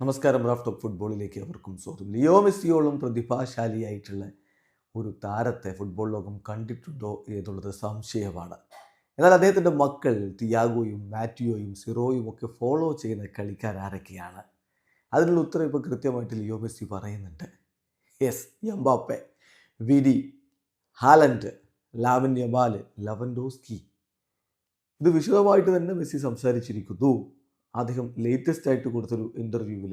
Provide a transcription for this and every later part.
നമസ്കാരം raft of ഫുട്ബോളിലേക്ക് അവർക്കും സ്വാഗതം. ലിയോ മെസ്സിയോളം പ്രതിഭാശാലിയായിട്ടുള്ള ഒരു താരത്തെ ഫുട്ബോൾ ലോകം കണ്ടിട്ടുണ്ടോ എന്നുള്ളത് സംശയമാണ്. എന്നാൽ അദ്ദേഹത്തിന്റെ മക്കൾ തിയാഗോയും മാറ്റിയോയും സിറോയും ഒക്കെ ഫോളോ ചെയ്യുന്ന കളിക്കാർ ആരൊക്കെയാണ്? അതിനുള്ള ഉത്തരം ഇപ്പോൾ കൃത്യമായിട്ട് ലിയോ മെസ്സി പറയുന്നുണ്ട്. യെസ് എംബാപ്പെ വിഡി ഹാലൻഡ് ലാവിൻ ലവൻഡോസ്കി. ഇത് വിശദമായിട്ട് തന്നെ മെസ്സി സംസാരിച്ചിരിക്കുന്നു. അദ്ദേഹം ലേറ്റസ്റ്റ് ആയിട്ട് കൊടുത്തൊരു ഇന്റർവ്യൂവിൽ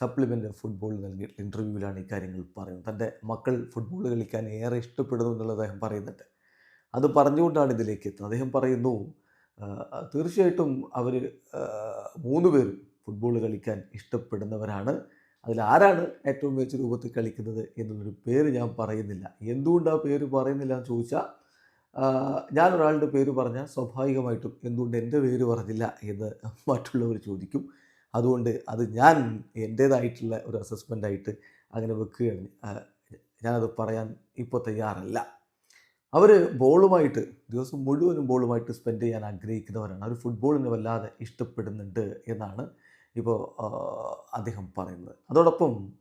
സപ്ലിമെന്റ് ഫുട്ബോൾ നൽകിയ ഇന്റർവ്യൂവിലാണ് ഇക്കാര്യങ്ങൾ പറയുന്നത്. തന്റെ മക്കൾ ഫുട്ബോൾ കളിക്കാൻ ഏറെ ഇഷ്ടപ്പെടുന്നു എന്നുള്ളത് അദ്ദേഹം പറയുന്നുണ്ട്. അത് പറഞ്ഞുകൊണ്ടാണ് ഇതിലേക്ക് എത്തുന്നത്. അദ്ദേഹം പറയുന്നു തീർച്ചയായിട്ടും അവർ മൂന്ന് പേരും ഫുട്ബോൾ കളിക്കാൻ ഇഷ്ടപ്പെടുന്നവരാണ്. അതിൽ ആരാണ് ഏറ്റവും മികച്ച രൂപത്തിൽ കളിക്കുന്നത് എന്നുള്ളൊരു പേര് ഞാൻ പറയുന്നില്ല. എന്തുകൊണ്ട് ആ പേര് പറയുന്നില്ല എന്ന് ചോദിച്ചാൽ ഞാൻ ഒരാളുടെ പേര് പറഞ്ഞാൽ സ്വാഭാവികമായിട്ടും എന്തുകൊണ്ട് എന്റെ പേര് പറഞ്ഞില്ല എന്ന് മറ്റുള്ളവർ ചോദിക്കും. അതുകൊണ്ട് അത് ഞാൻ എന്റേതായിട്ടുള്ള ഒരു അസസ്മെന്റ് ആയിട്ട് അങ്ങനെ വെക്കുകയാണ്. ഞാനത് പറയാൻ ഇപ്പോൾ തയ്യാറല്ല. അവർ ബോളുമായിട്ട് ദിവസം മുഴുവനും ബോളുമായിട്ട് സ്പെൻഡ് ചെയ്യാൻ ആഗ്രഹിക്കുന്നവരാണ്. അവർ ഫുട്ബോളിനെ വല്ലാതെ ഇഷ്ടപ്പെടുന്നുണ്ട് എന്നാണ് ഇപ്പോൾ അദ്ദേഹം പറയുന്നത്. അതോടൊപ്പം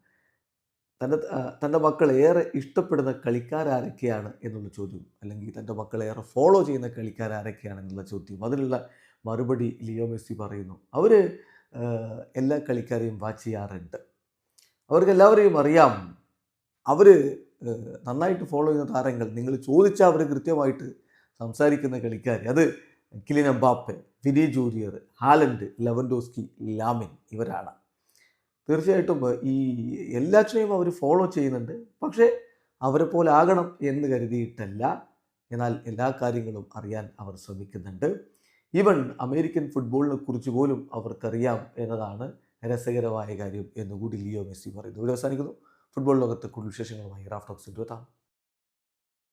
തന്റെ തന്റെ മക്കൾ ഏറെ ഇഷ്ടപ്പെടുന്ന കളിക്കാരാരൊക്കെയാണ് എന്നുള്ള ചോദ്യം അല്ലെങ്കിൽ തന്റെ മക്കൾ ഏറെ ഫോളോ ചെയ്യുന്ന കളിക്കാരാരൊക്കെയാണ് എന്നുള്ള ചോദ്യം അതിനുള്ള മറുപടി ലിയോ മെസ്സി പറയുന്നു. അവർ എല്ലാ കളിക്കാരെയും വാച്ച് ചെയ്യാറുണ്ട്. അവർക്ക് എല്ലാവരെയും അറിയാം അവർ നന്നായിട്ട് ഫോളോ ചെയ്യുന്ന താരങ്ങൾ. നിങ്ങൾ ചോദിച്ചാൽ അവർ കൃത്യമായിട്ട് സംസാരിക്കുന്ന കളിക്കാർ അത് Kylian Mbappe Vini Junior Haaland Lewandowski Lamine ഇവരാണ്. തീർച്ചയായിട്ടും ഈ എല്ലാറ്റിനെയും അവർ ഫോളോ ചെയ്യുന്നുണ്ട്. പക്ഷേ അവരെ പോലെ ആകണം എന്ന് കരുതിയിട്ടല്ല. എന്നാൽ എല്ലാ കാര്യങ്ങളും അറിയാൻ അവർ ശ്രമിക്കുന്നുണ്ട്. ഈവൻ അമേരിക്കൻ ഫുട്ബോളിനെ കുറിച്ച് പോലും അവർക്കറിയാം എന്നതാണ് രസകരമായ കാര്യം എന്നുകൂടി ലിയോ മെസ്സി പറയുന്നു. ഇവിടെ അവസാനിക്കുന്നു. ഫുട്ബോൾ ലോകത്തെ കൂടുതൽ വിശേഷങ്ങളുമായി റാഫ്റ്റോക്സ് ഇരുപത്താം